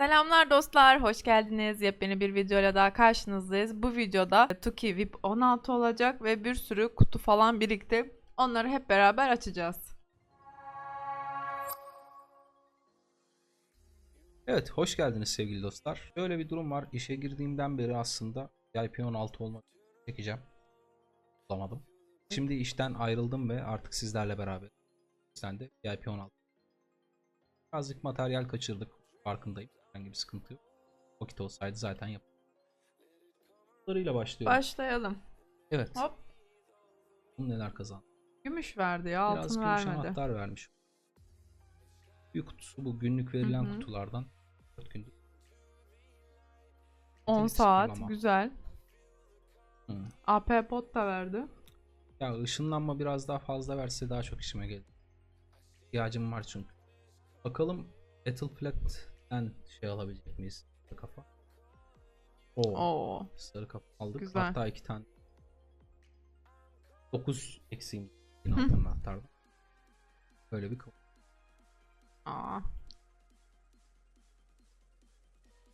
Selamlar dostlar, hoş geldiniz. Yepyeni bir videoyla daha karşınızdayız. Bu videoda Tuki VIP 16 olacak ve bir sürü kutu falan birikti. Onları hep beraber açacağız. Evet, hoş geldiniz sevgili dostlar. Şöyle bir durum var. İşe girdiğimden beri aslında VIP 16 olmak çekeceğim. Bulamadım. Şimdi işten ayrıldım ve artık sizlerle beraber. Sen de VIP 16. Birazcık materyal kaçırdık. Farkındayım. Herhangi bir sıkıntı yok. Vakit olsaydı zaten yap. Bunlarıyla başlıyorum. Başlayalım. evet. Hop. Bunu neler kazandı? Gümüş verdi ya, Biraz altın gümüş vermedi. anahtar vermiş. Bir kutusu bu günlük verilen Hı hı. kutulardan. 4 gündür. 10 Yetenek saat, güzel. Hı. AP pot da verdi. Ya ışınlanma biraz daha fazla verse daha çok işime gelir. İhtiyacım var çünkü. Bakalım Battle Flat'ten şey alabilecek miyiz? Sarı kafa. Oo, Oo. sarı kafa aldık. Güzel. Hatta iki tane. 9 eksiğim. Yine altın anahtardan. Böyle bir kafa. Aa.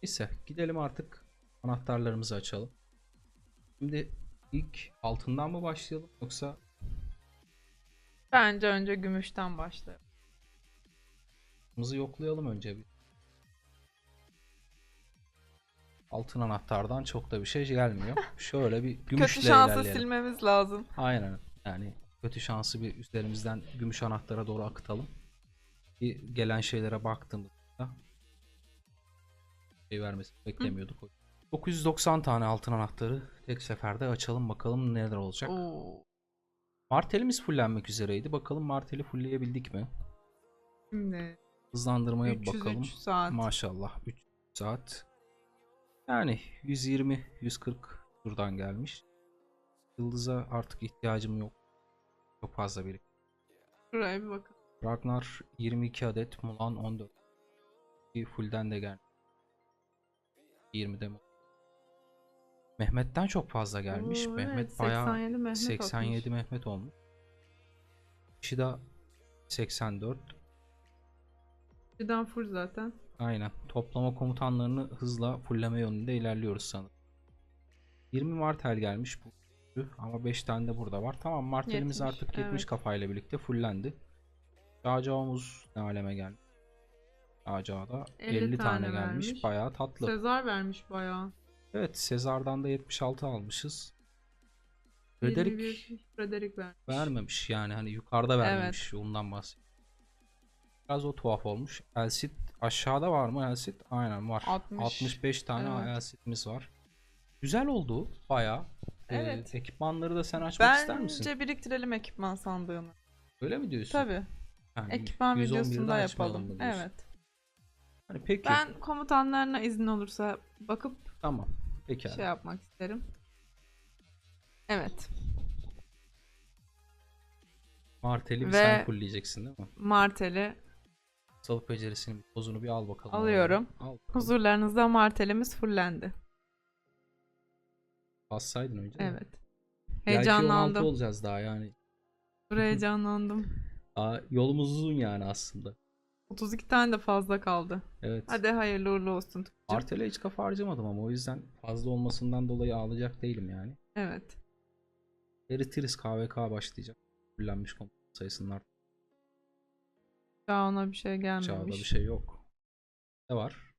Neyse gidelim artık anahtarlarımızı açalım. Şimdi ilk altından mı başlayalım yoksa Bence önce gümüşten başlayalım. Mızı yoklayalım önce bir. Altın anahtardan çok da bir şey gelmiyor. Şöyle bir gümüşle Kötü şansı ilerleyelim. silmemiz lazım. Aynen. Yani kötü şansı bir üzerimizden gümüş anahtara doğru akıtalım. Bir gelen şeylere baktığımızda şey vermesini beklemiyorduk. 990 tane altın anahtarı tek seferde açalım bakalım neler olacak. Oo. Martelimiz fullenmek üzereydi. Bakalım marteli fullleyebildik mi? Şimdi Hızlandırmaya bir 303 bakalım. saat. Maşallah 3 saat. Yani 120 140 buradan gelmiş. Yıldız'a artık ihtiyacım yok. Çok fazla biri. Şuraya bir bakın. Ragnar 22 adet, Mulan 14. Bir fullden de gel. 20'de mi? Mehmet'ten çok fazla gelmiş. Oo, Mehmet evet, bayağı 87 Mehmet 87 atmış. Mehmet olmuş. Şida 84. Birden full zaten. Aynen. Toplama komutanlarını hızla fulleme yönünde ilerliyoruz sanırım. 20 Martel gelmiş bu. Ama 5 tane de burada var. Tamam Martelimiz 70, artık 70 evet. kafayla birlikte fullendi. Cağcağımız ne aleme geldi. Cağcağda 50, 50 tane, tane gelmiş. vermiş. Bayağı tatlı. Sezar vermiş bayağı. evet Sezar'dan da 76 almışız. Frederick 21 Frederick vermiş. vermemiş yani hani yukarıda vermemiş ondan bahsediyorum. Biraz o tuhaf olmuş. Elsit aşağıda var mı Elsit? Aynen var. 60. 65 tane Evet. Elsit'imiz var. Güzel oldu baya. Evet. ekipmanları da sen açmak ister misin? Bence biriktirelim ekipman sandığını. Öyle mi diyorsun? Tabi. Yani Ekipman 111'de videosunda yapalım. Evet. Hani peki. Ben komutanlarına izin olursa bakıp Tamam. Peki. şey yapmak isterim. Evet. Martel'i Ve- sen fullleyeceksin değil mi? Martel'i Salık becerisinin pozunu bir al bakalım. Alıyorum. Al. bakalım. huzurlarınızda martelimiz fullendi. Bassaydın önce. Evet. Belki 16 Heyecanlandım. olacağız daha yani. Dur heyecanlandım. Daha yolumuz uzun yani aslında. 32 tane de fazla kaldı. Evet. Hadi hayırlı uğurlu olsun. Martel'e hiç kafa harcamadım ama o yüzden fazla olmasından dolayı ağlayacak değilim yani. Evet. Eritiriz KVK başlayacak. Fullenmiş komutan sayısının art- Daha ona bir şey gelmemiş. Çağda bir şey yok. Ne var?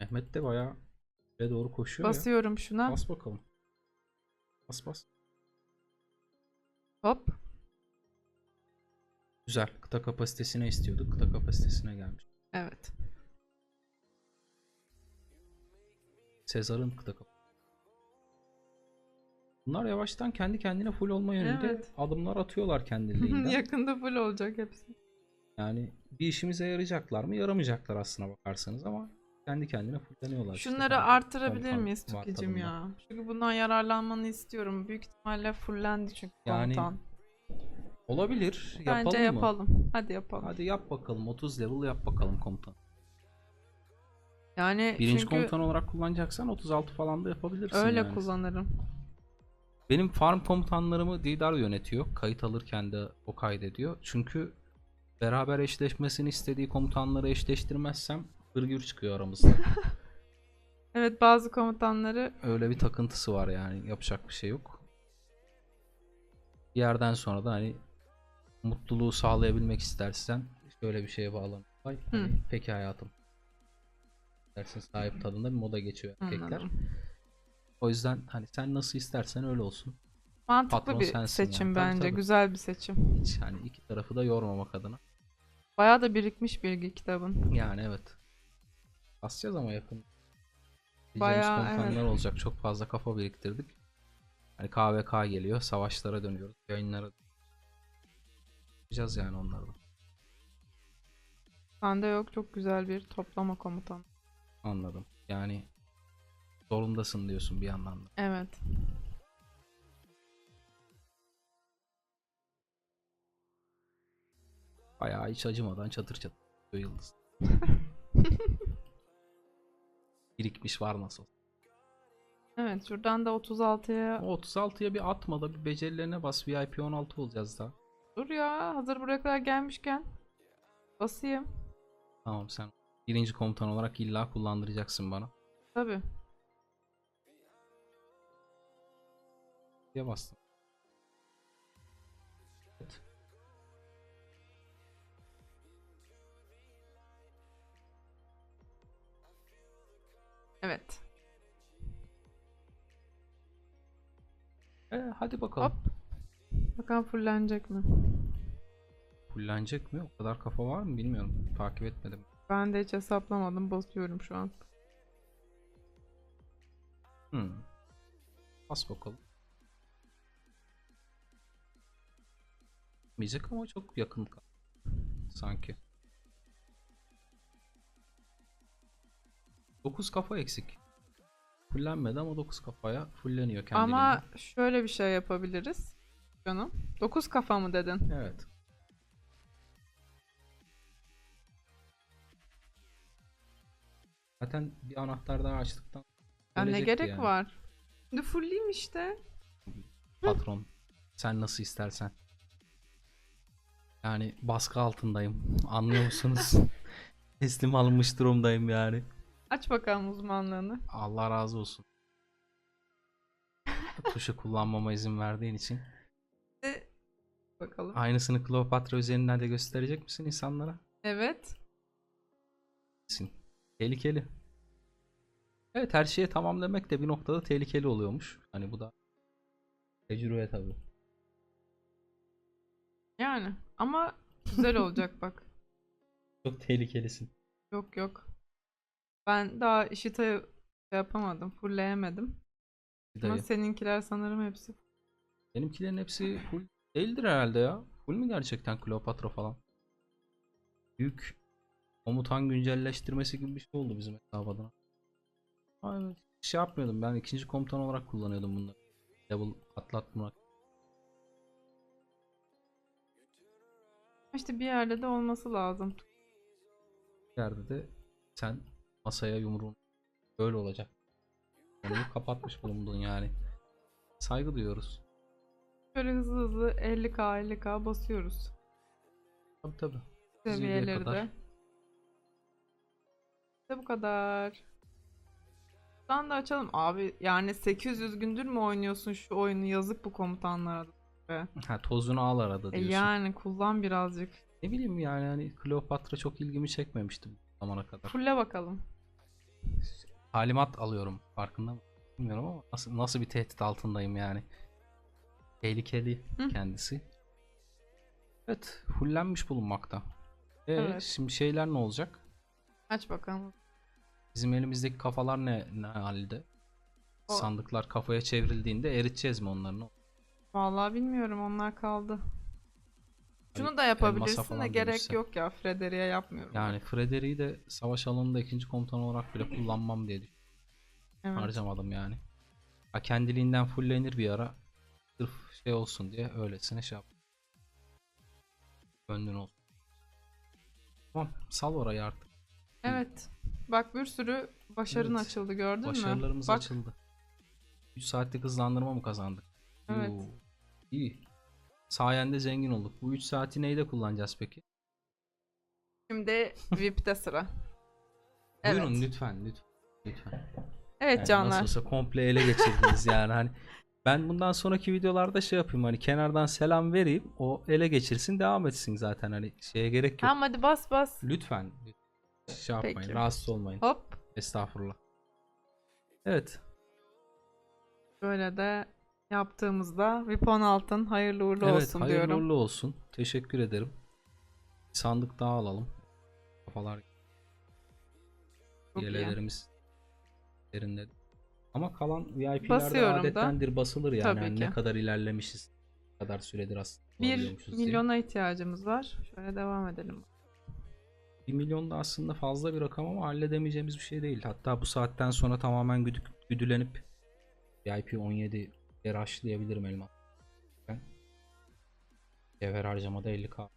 Mehmet de bayağı şeye doğru koşuyor ya. Basıyorum şuna. Bas bakalım. Bas bas. Hop. Güzel. Kıta kapasitesine istiyorduk. Kıta kapasitesine gelmiş. Evet. Sezar'ın kıta kapasitesi. Bunlar yavaştan kendi kendine full olma yönünde Evet. adımlar atıyorlar kendiliğinden. Yakında full olacak hepsi. yani bir işimize yarayacaklar mı? Yaramayacaklar aslına bakarsanız ama kendi kendine fulleniyorlar. işte. Şunları arttırabilir komutan miyiz var Tukicim ya? Çünkü bundan yararlanmanı istiyorum. Büyük ihtimalle fullendi çünkü Yani komutan. Olabilir. Yapalım Bence mı? yapalım. Hadi yapalım. Hadi yap bakalım. 30 level yap bakalım komutan. Yani Birinci çünkü komutan olarak kullanacaksan 36 falan da yapabilirsin öyle yani. kullanırım. Benim farm komutanlarımı Didar yönetiyor. Kayıt alırken de o kaydediyor. Çünkü beraber eşleşmesini istediği komutanları eşleştirmezsem hırgür çıkıyor aramızda. Evet bazı komutanları Öyle bir takıntısı var yani yapacak bir şey yok. Bir yerden sonra da hani mutluluğu sağlayabilmek istersen şöyle bir şeye bağlan. Hani, peki hayatım. Dersin sahip tadında bir moda geçiyor erkekler. Anladım. O yüzden hani sen nasıl istersen öyle olsun. mantıklı Patron bir sensin seçim yani. Bence. tabii. Güzel bir seçim. Hiç hani iki tarafı da yormamak adına. Bayağı da birikmiş bilgi kitabın. Yani evet. Basacağız ama yakın. Diyeceğimiz Bayağı, komutanlar evet. olacak. Çok fazla kafa biriktirdik. Hani KVK geliyor. Savaşlara dönüyoruz. Yayınlara yapacağız yani onları da. Sende yok çok güzel bir toplama komutan. Anladım. Yani zorundasın diyorsun bir yandan da. Evet. Bayağı hiç acımadan çatır çatır yıldız. Birikmiş var nasıl? Evet şuradan da 36'ya O 36'ya bir atma da bir becerilerine bas. VIP 16 olacağız daha. dur ya hazır buraya kadar gelmişken basayım. Tamam sen birinci komutan olarak illa kullandıracaksın bana. Tabi. Diye bastım. Evet. Evet. E, hadi bakalım. Hop. Bakalım fullenecek mi? Fullenecek mi? O kadar kafa var mı bilmiyorum. Takip etmedim. Ben de hiç hesaplamadım. Basıyorum şu an. Hmm. Bas bakalım. Müzik ama çok yakın sanki. 9 kafa eksik. Fullenmedi ama 9 kafaya fulleniyor kendiliğinden. Ama şöyle bir şey yapabiliriz. Canım. 9 kafa mı dedin? Evet. Zaten bir anahtar daha açtıktan Ya ne ölecekti gerek yani. var? Şimdi fullleyeyim işte. Patron sen nasıl istersen. Yani baskı altındayım. Anlıyor musunuz? Teslim alınmış durumdayım yani. Aç bakalım uzmanlığını. Allah razı olsun. Tuşu kullanmama izin verdiğin için. De- Bakalım. Aynısını Kleopatra üzerinden de gösterecek misin insanlara? Evet. Sin. Tehlikeli. Evet her şeye tamam demek de bir noktada tehlikeli oluyormuş. Hani bu da tecrübe tabii. Yani. Ama güzel olacak bak. Çok tehlikelisin. Yok yok. Ben daha işite şey yapamadım. Fullleyemedim. Bir Ama dayı. seninkiler sanırım hepsi. Benimkilerin hepsi full değildir herhalde ya. Full mü gerçekten Kleopatra falan? Büyük komutan güncelleştirmesi gibi bir şey oldu bizim hesap adına. Evet. Şey yapmıyordum ben ikinci komutan olarak kullanıyordum bunları. Level atlatmak. İşte bir yerde de olması lazım. yerde de sen masaya yumruğun böyle olacak. Konuyu kapatmış bulundun yani. Saygı duyuyoruz. Şöyle hızlı hızlı 50k 50k basıyoruz. Tabii tabii. Seviyeleri de. İşte bu kadar. Şuradan da açalım. Abi yani 800 gündür mü oynuyorsun şu oyunu? Yazık bu komutanlara. Ha tozunu al arada E diyorsun. yani kullan birazcık. Ne bileyim yani hani Kleopatra çok ilgimi çekmemişti bu zamana kadar. Fulle bakalım. Talimat alıyorum farkında mı? Bilmiyorum ama nasıl, nasıl bir tehdit altındayım yani. Tehlikeli Hı. kendisi. Evet fullenmiş bulunmakta. E, Evet. şimdi şeyler ne olacak? Aç bakalım. Bizim elimizdeki kafalar ne, ne halde? O- Sandıklar kafaya çevrildiğinde eriteceğiz mi onları? Vallahi bilmiyorum onlar kaldı. Şunu Hani da elmasa yapabilirsin de gerek yok ya. Frederick'e yapmıyorum. Yani Frederick'i de savaş alanında ikinci komutan olarak bile kullanmam diye. Evet. Harcamadım yani. Ha kendiliğinden fullenir bir ara. Sırf şey olsun diye öylesine şey yap. Gönlün olsun. Tamam sal orayı artık. Evet. Bak bir sürü başarın Evet. açıldı gördün mü? Başarılarımız açıldı. 3 saatlik hızlandırma mı kazandık? Evet. Yoo, İyi. Sayende zengin olduk. Bu 3 saati neyde kullanacağız peki? Şimdi VIP'te sıra. Evet. Buyurun lütfen lütfen. Lütfen. Evet Yani canlar. Nasıl olsa komple ele geçirdiniz yani hani ben bundan sonraki videolarda şey yapayım hani kenardan selam vereyim o ele geçirsin devam etsin zaten hani şeye gerek yok. Tamam hadi bas bas. Lütfen şey yapmayın Peki. rahatsız olmayın. Hop. Estağfurullah. Evet. Böyle de yaptığımızda VIP 16'ın hayırlı uğurlu evet olsun hayırlı diyorum. uğurlu olsun. Teşekkür ederim. Bir sandık daha alalım. Kafalar yelelerimiz yerinde. Ama kalan VIP'lerde Basıyorum da. adettendir basılır yani. Tabii ki. ne kadar ilerlemişiz. Ne kadar süredir aslında 1 alabiliyormuşuz diye. milyona ihtiyacımız var. Şöyle devam edelim. 1 milyon da aslında fazla bir rakam ama halledemeyeceğimiz bir şey değil. Hatta bu saatten sonra tamamen güdük, güdülenip VIP 17 yer açlayabilirim elma. Ben Cevher harcamada 50k.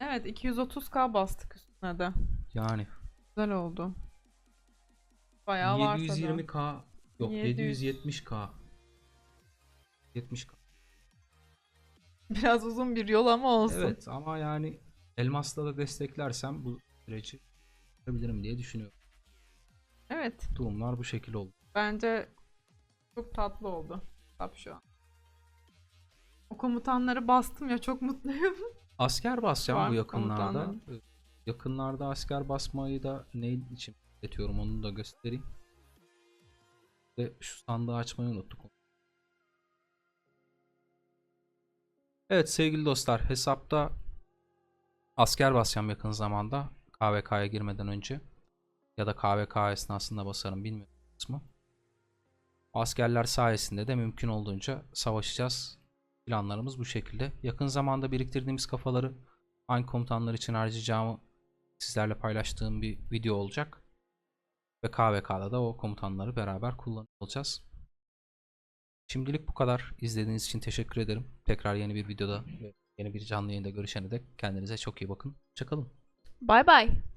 Evet 230k bastık üstüne de. Yani Güzel oldu. Bayağı varsa da. 720k yok 700. 770k 70k. Biraz uzun bir yol ama olsun. Evet ama yani elmasla da desteklersem bu süreci yapabilirim diye düşünüyorum. Evet. Durumlar bu şekil oldu. Bence çok tatlı oldu. Tap şu an. O komutanları bastım ya çok mutluyum. Asker basacağım Var bu yakınlarda. komutanın. Yakınlarda asker basmayı da ne için iletiyorum onu da göstereyim. Ve şu sandığı açmayı unuttuk. Evet sevgili dostlar hesapta asker basacağım yakın zamanda KVK'ya girmeden önce ya da KVK esnasında basarım bilmiyorum kısmı. Askerler sayesinde de mümkün olduğunca savaşacağız. Planlarımız bu şekilde. Yakın zamanda biriktirdiğimiz kafaları hangi komutanlar için harcayacağımı sizlerle paylaştığım bir video olacak. Ve KVK'da da o komutanları beraber kullanıyor olacağız. Şimdilik bu kadar. İzlediğiniz için teşekkür ederim. Tekrar yeni bir videoda yeni bir canlı yayında görüşene dek kendinize çok iyi bakın. Hoşçakalın. Bay bay.